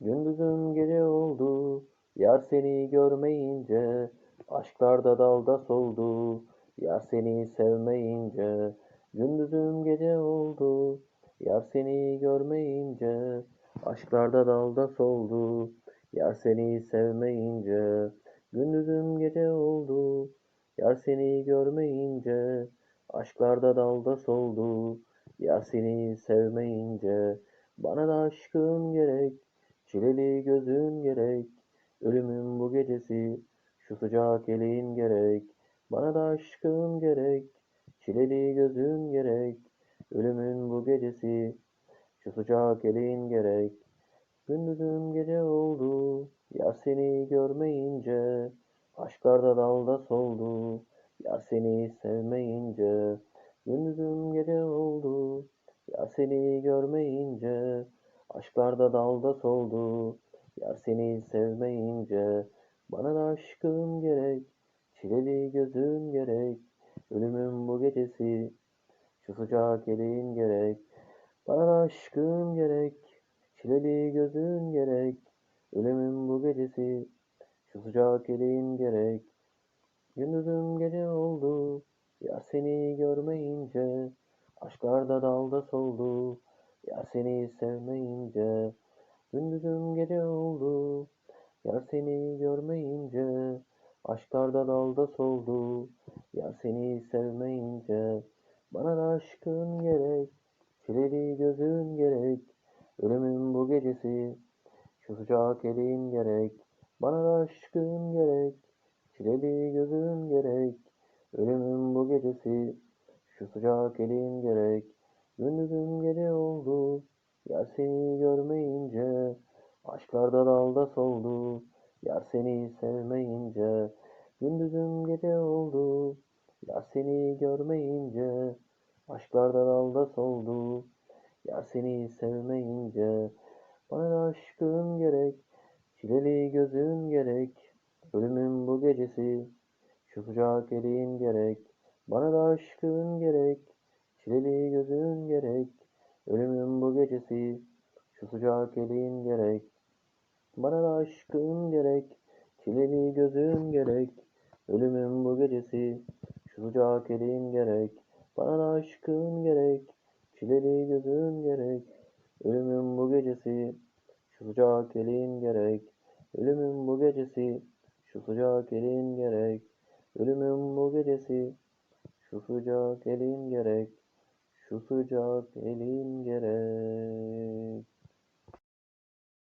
Gündüzüm gece oldu, yar seni görmeyince, aşklarda dalda soldu, yar seni sevmeyince. Gündüzüm gece oldu, yar seni görmeyince, aşklarda dalda soldu, yar seni sevmeyince. Gündüzüm gece oldu, yar seni görmeyince, aşklarda dalda soldu, yar seni sevmeyince. Bana da aşkın gerek, Çileli gözün gerek, ölümün bu gecesi, şu sıcak elin gerek. Bana da aşkın gerek, çileli gözün gerek, ölümün bu gecesi, şu sıcak elin gerek. Gündüzüm gece oldu, yar seni görmeyince, aşklarda dalda soldu, yar seni sevmeyince. Gündüzüm gece oldu, yar seni görmeyince, Aşklarda dalda soldu, yar seni sevmeyince. Bana da aşkın gerek, çileli gözün gerek. Ölümün bu gecesi, şu sıcak elin gerek. Bana da aşkın gerek, çileli gözün gerek. Ölümün bu gecesi, şu sıcak elin gerek. Gündüzüm gece oldu, yar seni görmeyince. Aşklarda dalda soldu, Yar seni sevmeyince, gündüzüm gece oldu. Yar seni görmeyince, aşklarda dalda soldu. Yar seni sevmeyince, bana da aşkın gerek. Çileli gözün gerek, ölümün bu gecesi. Şu sıcak elin gerek, bana da aşkın gerek. Çileli gözün gerek, ölümün bu gecesi. Şu sıcak elin gerek. Gündüzüm gece oldu, yar seni görmeyince, aşklarda dalda soldu, yar seni sevmeyince. Gündüzüm gece oldu, yar seni görmeyince, aşklarda dalda soldu, yar seni sevmeyince. Bana da aşkın gerek, çileli gözün gerek, ölümün bu gecesi, şu sıcak elin gerek. Bana da aşkın gerek, Çileli gözün gerek, ölümün bu gecesi, şu sıcak elin gerek. Bana da aşkın gerek, çileli gözün gerek, ölümün bu gecesi, şu sıcak elin gerek. Bana da aşkın gerek, çileli gözün gerek, ölümün bu gecesi, şu sıcak elin gerek. Ölümün bu gecesi, şu sıcak elin gerek. Ölümün bu gecesi, şu sıcak elin gerek. Şu sıcak elin gerek.